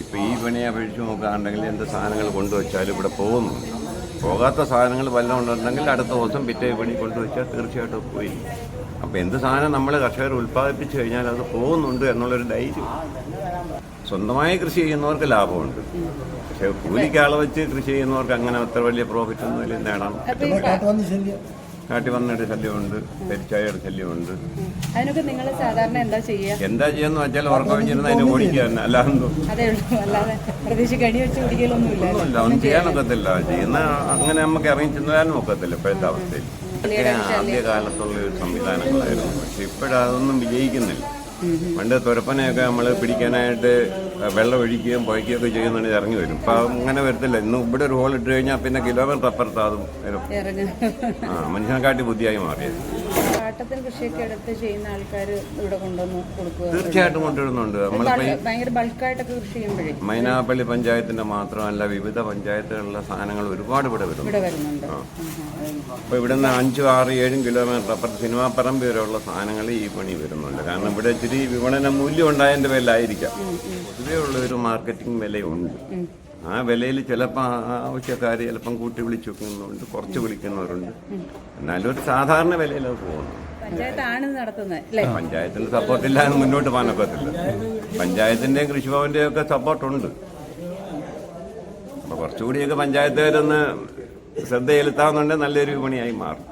ഇപ്പം ഈ പണിയെ അപേക്ഷിച്ച് നോക്കുകയാണെങ്കിൽ എന്ത് സാധനങ്ങൾ കൊണ്ടുവച്ചാലും ഇവിടെ പോകുന്നു. പോകാത്ത സാധനങ്ങൾ വല്ലതും ഉണ്ടെങ്കിൽ അടുത്ത ദിവസം പിറ്റേ പണി കൊണ്ടുവച്ചാൽ തീർച്ചയായിട്ടും പോയി. അപ്പോൾ എന്ത് സാധനം നമ്മൾ കർഷകർ ഉൽപ്പാദിപ്പിച്ചു കഴിഞ്ഞാൽ അത് പോകുന്നുണ്ട് എന്നുള്ളൊരു ധൈര്യം. സ്വന്തമായി കൃഷി ചെയ്യുന്നവർക്ക് ലാഭമുണ്ട്. പക്ഷേ കൂലിക്ക് ആളെ വെച്ച് കൃഷി ചെയ്യുന്നവർക്ക് അങ്ങനെ അത്ര വലിയ പ്രോഫിറ്റ് ഒന്നും ഇല്ല. നേടാൻ കാട്ടി വന്നിട്ട് ശല്യമുണ്ട് പെരിച്ചായയുടെ ശല്യമുണ്ട്. അതിനൊക്കെ നിങ്ങൾ സാധാരണ എന്താ ചെയ്യുക? എന്താ ചെയ്യാന്ന് വെച്ചാൽ ഉറക്കം വെച്ചിരുന്ന അതിനെ ഓടിക്കുക തന്നെ. അല്ലാതെ അതേ ഉള്ളൂ. അല്ലാതെ പ്രതീക്ഷ കണി വെച്ച് ഒന്നും ചെയ്യാനൊക്കത്തില്ല ചെയ്യുന്ന അങ്ങനെ നമുക്ക് ഇറങ്ങി ചെന്നാലും ഒക്കത്തില്ല ഇപ്പോഴത്തെ അവസ്ഥയിൽ. ആദ്യ ആദ്യകാലത്തുള്ള ഒരു സംവിധാനങ്ങളായിരുന്നു. പക്ഷെ ഇപ്പോഴതൊന്നും വിജയിക്കുന്നില്ല. പണ്ട് തുരപ്പനെയൊക്കെ നമ്മൾ പിടിക്കാനായിട്ട് വെള്ളം ഒഴിക്കുകയും പുഴയ്ക്കുകയൊക്കെ ചെയ്യുന്നുണ്ടെങ്കിൽ ഇറങ്ങി വരും. ഇപ്പം അങ്ങനെ വരത്തില്ല. ഇന്ന് ഇവിടെ ഒരു ഹോൾ ഇട്ട് കഴിഞ്ഞാൽ പിന്നെ കിലോമീറ്റർ അപ്പുറത്ത് അതും വരും. ആ മനുഷ്യനെക്കാട്ടി ബുദ്ധിയായി മാറിയത്. കൃഷിയൊക്കെ എടുത്ത് ചെയ്യുന്ന ആൾക്കാർ ഇവിടെ കൊണ്ടുവന്ന് കൊടുക്കുക. തീർച്ചയായിട്ടും കൊണ്ടുവരുന്നുണ്ട്. ഭയങ്കര ബൾക്കായിട്ടൊക്കെ കൃഷി ചെയ്യുമ്പോഴേ. മൈനാപ്പള്ളി പഞ്ചായത്തിന്റെ മാത്രമല്ല വിവിധ പഞ്ചായത്തുകളിലെ സാധനങ്ങൾ ഒരുപാട് ഇവിടെ വരും ഇവിടെ വരുന്നുണ്ട്. അപ്പോൾ ഇവിടുന്ന് അഞ്ചും ആറ് ഏഴും കിലോമീറ്റർ അപ്പുറത്ത് സിനിമാ പറമ്പ് വരെയുള്ള സാധനങ്ങൾ ഈ പണി വരുന്നുണ്ട്. കാരണം ഇവിടെ ഇച്ചിരി വിപണന മൂല്യം ഉണ്ടായതിന്റെ ആയിരിക്കാം പൊതുവേ ഉള്ള ഒരു മാർക്കറ്റിംഗ് വിലയുണ്ട്. ആ വിലയിൽ ചിലപ്പോൾ ആവശ്യക്കാർ ചിലപ്പം കൂട്ടി വിളിച്ചു വെക്കുന്നുണ്ട് കുറച്ച് വിളിക്കുന്നവരുണ്ട്. എന്നാലും ഒരു സാധാരണ വിലയിൽ അത് പോകുന്നു. പഞ്ചായത്തിന്റെ സപ്പോർട്ട് ഇല്ലാതെ മുന്നോട്ട് പോകാനൊക്കത്തില്ല പഞ്ചായത്തിന്റെയും കൃഷിഭവന്റെയും ഒക്കെ സപ്പോർട്ടുണ്ട് അപ്പൊ കുറച്ചുകൂടിയൊക്കെ പഞ്ചായത്തുകാരൊന്ന് ശ്രദ്ധ ചെലുത്താവുന്നുണ്ടെങ്കിൽ നല്ലൊരു വിപണിയായി മാറും.